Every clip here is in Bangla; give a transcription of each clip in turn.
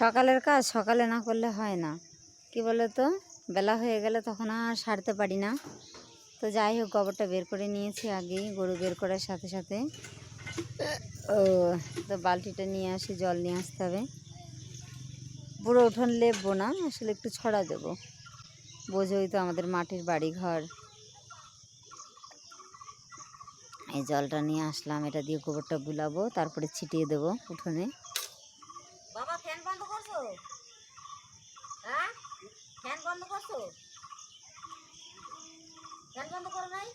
সকালের কাজ সকালে না করলে হয় না। কি বলে তো বেলা হয়ে গেলে তখন আর সারতে পারি না। তো যাই হোক, গোবরটা বের করে নিয়েছি আগেই, গরু বের করার সাথে সাথে। ও, তো বালতিটা নিয়ে আসি, জল নিয়ে আসতে হবে। পুরো উঠোন লেপবো না, আসলে একটু ছড়া দেবো। বোঝোই তো আমাদের মাটির বাড়ি ঘর এই জলটা নিয়ে আসলাম, এটা দিয়ে গোবরটা বুলাবো, তারপরে ছিটিয়ে দেবো উঠোনে। ফ্যান বন্ধ করছ? হ্যাঁ? ফ্যান বন্ধ করছ? ফ্যান বন্ধ করো নাই?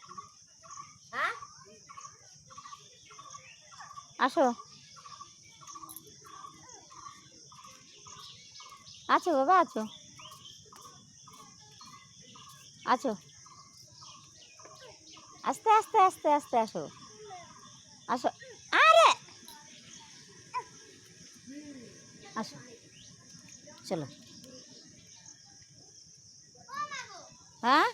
হ্যাঁ? আসো। আছো বাবা, আছো। আছো। আস্তে আস্তে আস্তে আস্তে আসো। আসো আরে আসো। চলো। হ্যাঁ?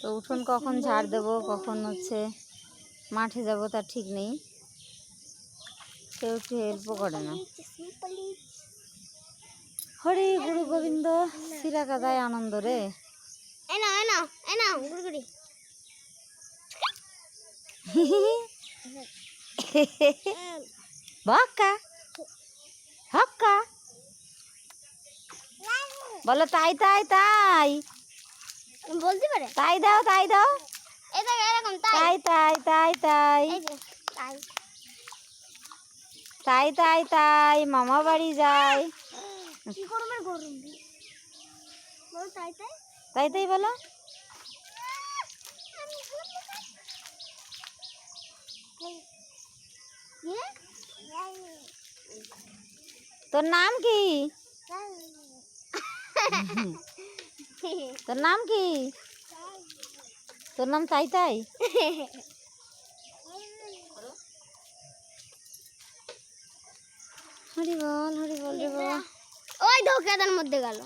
তো উঠোন কখন ঝাড় দেবো কখন হচ্ছে মাঠে যাব তার ঠিক নেই। কেউ একটু হেল্পও করে না। হরে গুরু গোবিন্দ সিরা কাদায় আনন্দ রে। গুড়গুড়ি বক্কা হক্কা বলো তাই তাই তাই। বলতে পারে? তাই দাও তাই দাও। এরকম তাই। তাই তাই তাই তাই। তাই। তাই তাই মামা বাড়ি যায়। কি গরমের গরম বল তাই তাই। তাই তাই বলো। তোর নাম কি? তোর নাম কি? তোর নাম তাই তাই? হরি বল হরি বল রে বাবা। ওই ধোকাদার মধ্যে গেল।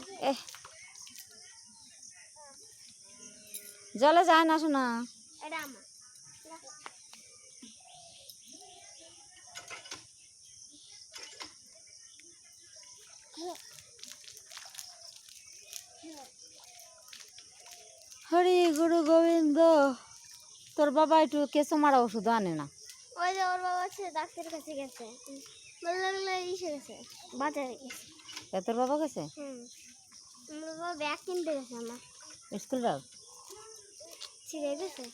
জলে যায় না শোনা। এটা আমার। হরি গুরু গোবিন্দ তোর বাবা একটু কেঁচো মারা ওষুধ আনে না। ওই যে ওর বাবা আছে ডাক্তারের কাছে গেছে। বলল বলল গেছে বাজারে গেছে। তোর বাবা গেছে? হুম। বাবা ব্যাগ কিনতে গেছে আমার। School bag? ছিঁড়ে গেছে।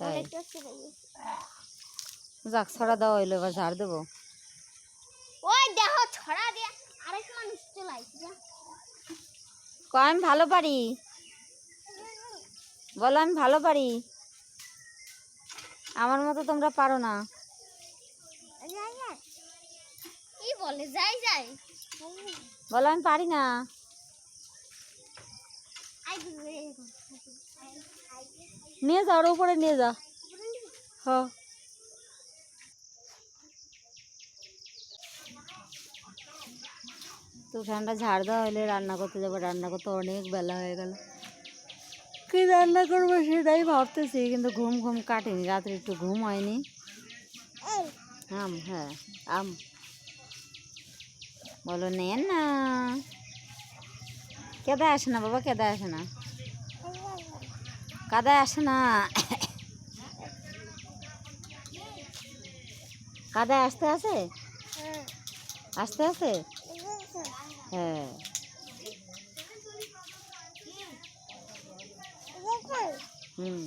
অনেকটা ছিঁড়ে গেছে। যাক ছড়া দেওয়া হইল এবার ঝাড় দেবো। ওই দেহ ছড়া দিয়ে আমি ভালো পারি? বলো আমি ভালো পারি? আমার মতো তোমরা পারো না। কি বলে? যাই যাই। বলো আমি পারি না। নিয়ে যাও ওর উপরে নিয়ে যাও। হ। তো ফ্যানটা ঝাড় দেওয়া হলে রান্না করতে যাব। রান্না করতে অনেক বেলা হয়ে গেল। কি রান্না করব সেটাই ভাবতেছি কিন্তু ঘুম ঘুম কাটেনি। রাত্রে একটু ঘুম হয়নি। আম হ্যাঁ আম। বলো নেন না। কেদায় আসে না বাবা কেদায় আসে না? কাদায় আসে না। কাদায় আসতে আছে? হ্যাঁ, আসতে আছে? হ্যাঁ হুম।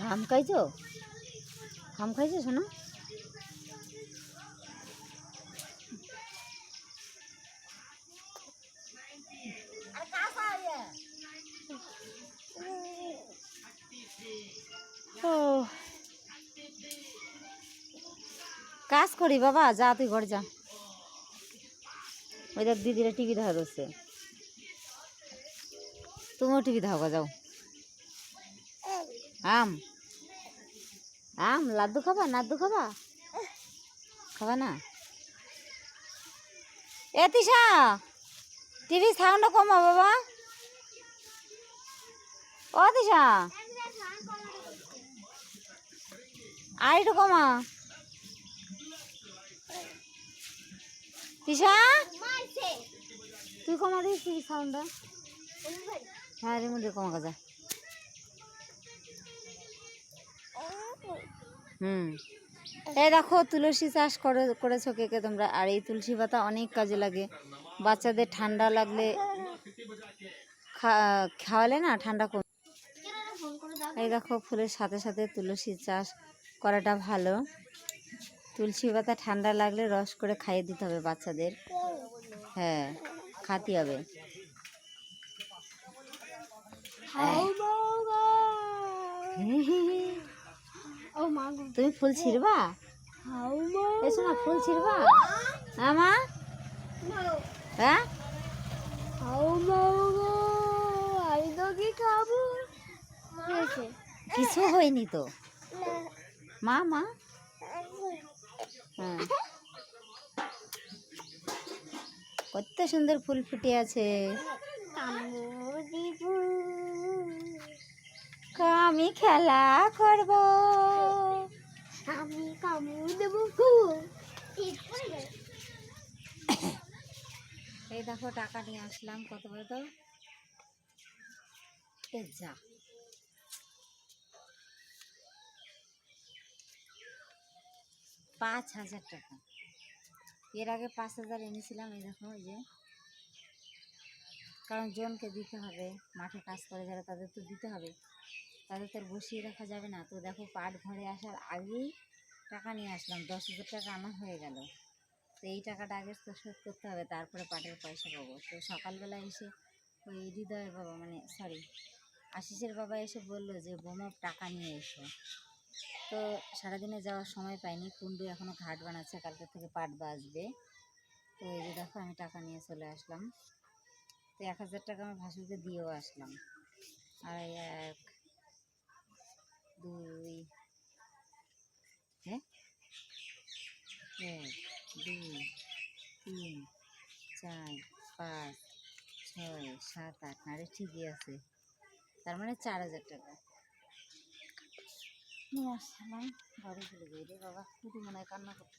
ঘাম খাইছো? ঘাম খাইছো শোনো কাজ করি বাবা, যা তুই ঘর যা। ওই দেখ, দিদিরা টিভি দেখা যাচ্ছে তুমিও টিভি দেখা যাও। আম। আম, লাড্ডু খাবা? লাড্ডু খাবা? খাবা না? এ তিশা টিভি সাউন্ড কমা বাবা। ও দিশা আর একটু কমা মারছে তুই কমা দিস সাউন্ডটা। হ্যাঁ রিমোট কমা যা। হুম। এই দেখো, তুলসী চাষ করে, করেছ কে কে তোমরা? আর এই তুলসী পাতা অনেক কাজে লাগে। বাচ্চাদের ঠান্ডা লাগলে খাওয়ালে না, ঠান্ডা কম এই দেখো, ফুলের সাথে সাথে তুলসী চাষ করাটা ভালো। তুলসী পাতা ঠান্ডা লাগলে রস করে খাইয়ে দিতে হবে বাচ্চাদের। হ্যাঁ খাতে হবে। তুমি ফুল ছিড়বা? এসো না ফুল ছিড়বা? হ্যাঁ হ্যাঁ? আমি খাব হয়েছে কিছু হয়নি তো। মা মা? হ্যাঁ। কত সুন্দর ফুল ফুটে আছে। আমি খেলা করব। আমি কামড় দেবো এই দেখো টাকা নিয়ে আসলাম। কত বলো তো যা। পাঁচ হাজার টাকা। এর আগে পাঁচ হাজার এনেছিলাম, এই দেখো যে। কারণ জনকে দিতে হবে, মাঠে কাজ করে যারা তাদের তো দিতে হবে। তাদের তো বসিয়ে রাখা যাবে না। তো দেখো পাট ঘরে আসার আগেই টাকা নিয়ে আসলাম। দশ হাজার টাকা আমার হয়ে গেল। তো এই টাকাটা আগে তো শোধ করতে হবে, তারপরে পাটের পয়সা পাবো। তো সকালবেলা এসে ওই হৃদয়ের বাবা মানে সরি আশিসের বাবা এসে বলল যে, বোমা, টাকা নিয়ে এসো। তো সারাদিনে যাওয়ার সময় পাইনি। কুন্ডু এখনও ঘাট বানাচ্ছে কালকে থেকে পাট বাজবে। তো এই যে দেখো, আমি টাকা নিয়ে চলে আসলাম। তো এক হাজার টাকা আমার ভাসুরকে দিয়েও আসলাম। আর এক, দুই হ্যাঁ? এক, দুই, তিন, চার, পাঁচ, ছয়, সাত, আট না রে ঠিকই আছে। তার মানে চার হাজার টাকা। নিয়ে আসলাম ঘরে চলে যাই রে বাবা শুধু মনে হয় কান্না করতে